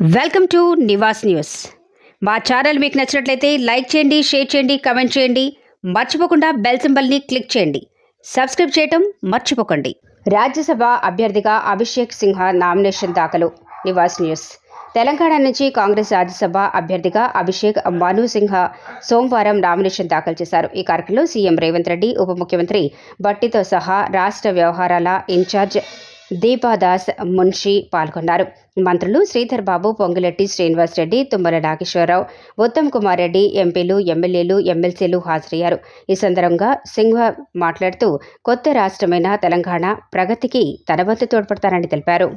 Welcome to Nivas news. మా channel మీకు నచ్చినట్లయితే లైక్ చేయండి షేర్ చేయండి కమెంట్ చేయండి. మర్చిపోకుండా బెల్ సింబల్ని క్లిక్ చేయండి. సబ్స్క్రైబ్ చేయటం మర్చిపోకండి. రాజ్యసభ అభ్యర్థిగా అభిషేక్ సింహ నామినేషన్ దాఖలు. నివాస్ న్యూస్. తెలంగాణ నుంచి కాంగ్రెస్ రాజ్యసభ అభ్యర్థిగా అభిషేక్ మను సింహ సోమవారం నామినేషన్ దాఖలు చేశారు. ఈ కార్యక్రమంలో సీఎం రేవంత్ రెడ్డి ఉప ముఖ్యమంత్రి బట్టితో సహా రాష్ట్ర వ్యవహారాల ఇన్ఛార్జ్ దీపాదాస్ మున్షి పాల్గొన్నారు. మంత్రులు శ్రీధర్ బాబు పొంగులెట్టి శ్రీనివాస్ రెడ్డి తుమ్మల నాగేశ్వరరావు ఉత్తమ్ కుమార్ రెడ్డి ఎంపీలు ఎమ్మెల్యేలు ఎమ్మెల్సీలు హాజరయ్యారు. ఈ సందర్భంగా సింగ్ మాట్లాడుతూ కొత్త రాష్ట్రమైన తెలంగాణ ప్రగతికి తన వంతు తోడ్పడతారని తెలిపారు.